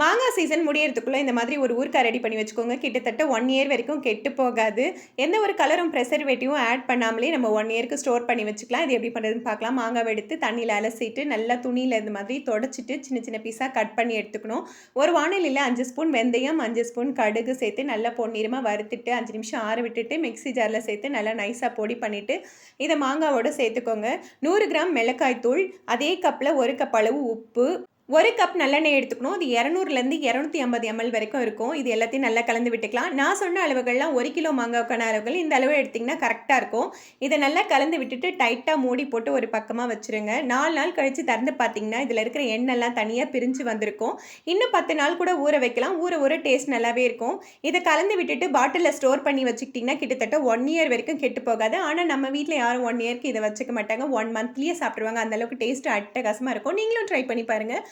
மாங்காய் சீசன் முடியறதுக்குள்ளே இந்த மாதிரி ஒரு ஊறுகாய் ரெடி பண்ணி வச்சுக்கோங்க. கிட்டத்தட்ட ஒன் இயர் வரைக்கும் கெட்டு போகாது. எந்த ஒரு கலரும் ப்ரெசர்வேட்டிவும் ஆட் பண்ணாமலே நம்ம ஒன் இயருக்கு ஸ்டோர் பண்ணி வச்சுக்கலாம். இது எப்படி பண்ணுறதுன்னு பார்க்கலாம். மாங்காய் எடுத்து தண்ணியில் அலசிட்டு நல்லா துணியில் இந்த மாதிரி தொடச்சிட்டு சின்ன சின்ன பீஸாக கட் பண்ணி எடுத்துக்கணும். ஒரு வானிலையில் அஞ்சு ஸ்பூன் வெந்தயம் அஞ்சு ஸ்பூன் கடுகு சேர்த்து நல்லா பொன்னிறமாக வறுத்துட்டு அஞ்சு நிமிஷம் ஆற விட்டுட்டு மிக்ஸி ஜாரில் சேர்த்து நல்லா நைஸாக பொடி பண்ணிவிட்டு இதை மாங்காவோட சேர்த்துக்கோங்க. நூறு கிராம் மிளகாய் தூள் அதே கப்பில் ஒரு கப் அளவு உப்பு ஒரு கப் நல்லெண்ணெய் எடுத்துக்கணும். அது இரநூறுலேருந்து இரநூத்தி ஐம்பது எம்எல் வரைக்கும் இருக்கும். இது எல்லாத்தையும் நல்லா கலந்து விட்டுக்கலாம். நான் சொன்ன அளவுகள்லாம் ஒரு கிலோ மாங்காய்க்கான அளவுகள் இந்த அளவு எடுத்திங்கன்னா கரெக்டாக இருக்கும். இதை நல்லா கலந்து விட்டுட்டு டைட்டாக மூடி போட்டு ஒரு பக்கமாக வச்சுருங்க. நாலு நாள் கழித்து திறந்து பார்த்தீங்கன்னா இதில் இருக்கிற எண்ணெய்லாம் தனியாக பிரிஞ்சு வந்திருக்கும். இன்னும் பத்து நாள் கூட ஊற வைக்கலாம். ஊற ஊற டேஸ்ட் நல்லாவே இருக்கும். இதை கலந்து விட்டுட்டு பாட்டிலில் ஸ்டோர் பண்ணி வச்சுக்கிட்டிங்கன்னா கிட்டத்தட்ட ஒன் இயர் வரைக்கும் கெட்டு போகாது. ஆனால் நம்ம வீட்டில் யாரும் ஒன் இயர்க்கு இதை வச்சுக்க மாட்டாங்க. ஒன் மந்த்லேயே சாப்பிடுவாங்க அந்தளவுக்கு டேஸ்ட்டு அட்டகாசமாக இருக்கும். நீங்களும் ட்ரை பண்ணி பாருங்கள்